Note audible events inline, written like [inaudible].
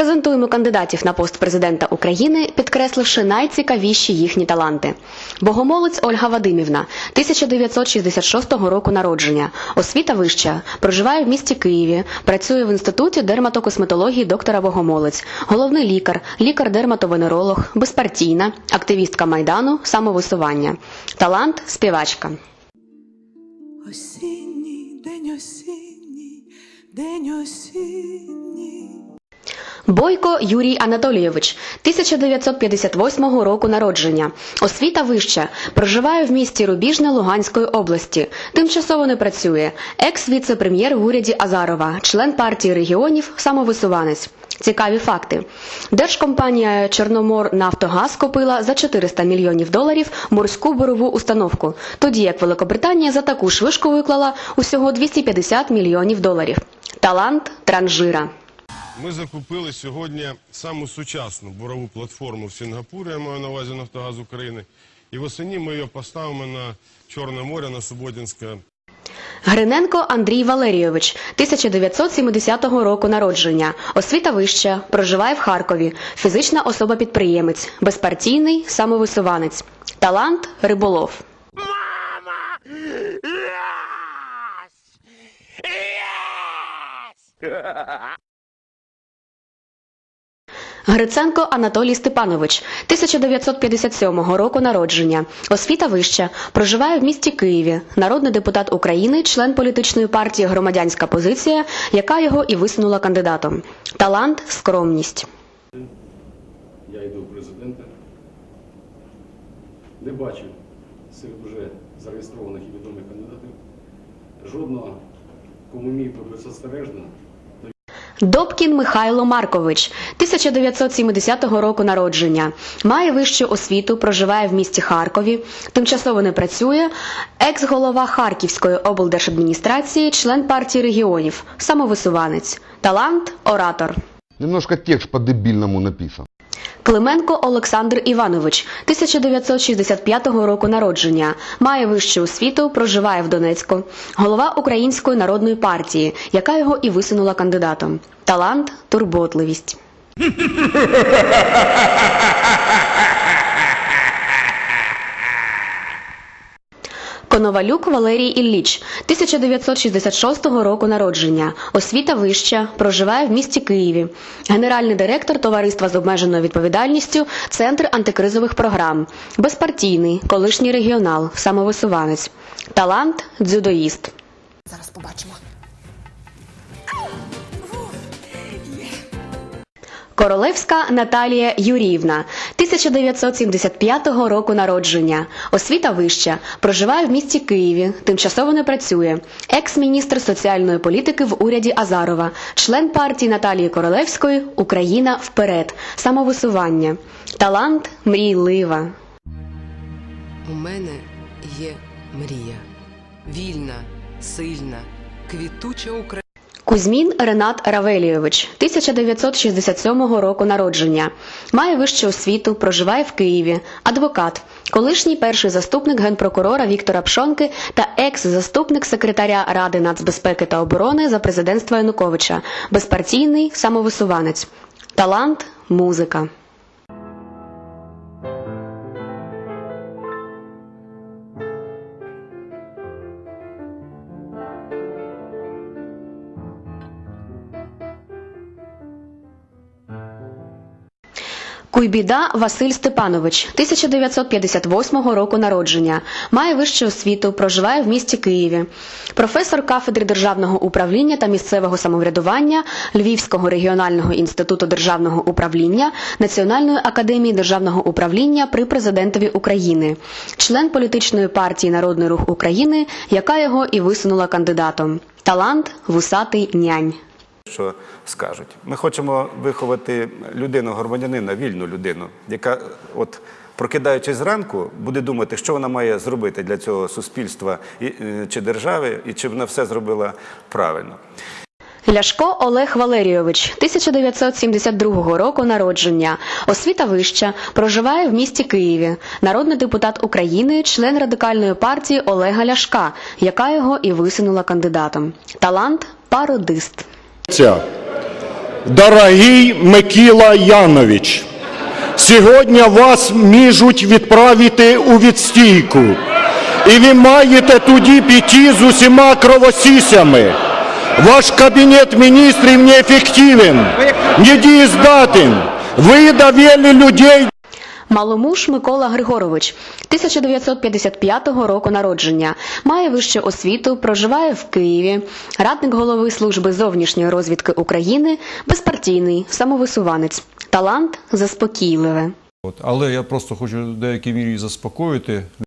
Презентуємо кандидатів на пост президента України, підкресливши найцікавіші їхні таланти. Богомолець Ольга Вадимівна, 1966 року народження, освіта вища, проживає в місті Києві, працює в інституті дерматокосметології доктора Богомолець, головний лікар, лікар-дерматовенеролог, безпартійна, активістка майдану, самовисування. Талант співачка. Осінній, день осінній, день осінній. Бойко Юрій Анатолійович, 1958 року народження. Освіта вища. Проживає в місті Рубіжне Луганської області. Тимчасово не працює. Екс-віце-прем'єр в уряді Азарова, член партії регіонів, самовисуванець. Цікаві факти. Держкомпанія Чорномор Нафтогаз купила за 400 мільйонів доларів морську бурову установку, тоді як Великобританія за таку ж вишку виклала усього 250 мільйонів доларів. Талант транжира. Ми закупили сьогодні саму сучасну бурову платформу в Сінгапурі, я маю на увазі Нафтогаз України. І восені ми її поставимо на Чорне море, на Суботінське. Гриненко Андрій Валерійович, 1970 року народження, освіта вища, проживає в Харкові, фізична особа-підприємець, безпартійний, самовисуванець, талант риболов. [laughs] Гриценко Анатолій Степанович, 1957 року народження, освіта вища, проживає в місті Києві, народний депутат України, член політичної партії Громадянська позиція, яка його і висунула кандидатом. Талант, скромність. я йду в президенти. Не бачу серед уже зареєстрованих і відомих кандидатів жодного, кому міг би беззастережно Добкін Михайло Маркович, 1970 року народження, має вищу освіту, проживає в місті Харкові, тимчасово не працює, екс-голова Харківської облдержадміністрації, член партії регіонів, самовисуванець, талант оратор. Немножко текст по дебільному написан. Клименко Олександр Іванович, 1965 року народження, має вищу освіту, проживає в Донецьку, голова Української народної партії, яка його і висунула кандидатом. Талант, турботливість. [laughs] Коновалюк Валерій Ілліч, 1966 року народження, освіта вища, проживає в місті Києві, генеральний директор товариства з обмеженою відповідальністю, Центр антикризових програм, безпартійний, колишній регіонал, самовисуванець, талант, дзюдоїст. Зараз побачимо. Королевська Наталія Юріївна, 1975 року народження, освіта вища, проживає в місті Києві, тимчасово не працює, екс-міністр соціальної політики в уряді Азарова, член партії Наталії Королевської Україна вперед, самовисування, талант мрійлива. У мене є мрія. Вільна, сильна, квітуча Україна. Кузьмін Ренат Равелійович, 1967 року народження. Має вищу освіту, проживає в Києві, адвокат, колишній перший заступник генпрокурора Віктора Пшонки та екс-заступник секретаря Ради нацбезпеки та оборони за президентства Януковича, безпартійний самовисуванець. Талант музика. Куйбіда Василь Степанович, 1958 року народження, має вищу освіту, проживає в місті Києві, професор кафедри державного управління та місцевого самоврядування Львівського регіонального інституту державного управління Національної академії державного управління при президентові України, член політичної партії Народний рух України, яка його і висунула кандидатом. Талант вусатий нянь. Що скажуть. Ми хочемо виховати людину, громадянина, вільну людину, яка, от прокидаючись зранку, буде думати, що вона має зробити для цього суспільства е, чи держави, і чи вона все зробила правильно. Ляшко Олег Валерійович, 1972 року народження, освіта вища, проживає в місті Києві, народний депутат України, член радикальної партії Олега Ляшка, яка його і висунула кандидатом. Талант пародист. Дорогий Микіла Янович, сьогодні вас можуть відправити у відстійку. І ви маєте тоді піти з усіма кровосісями. Ваш кабінет міністрів неефективен, недієздатен. Ви довели людей Маломуш Микола Григорович, 1955 року народження, має вищу освіту, проживає в Києві, радник голови служби зовнішньої розвідки України, безпартійний, самовисуванець, талант заспокійливе. От, але я просто хочу в деякій мірі заспокоїти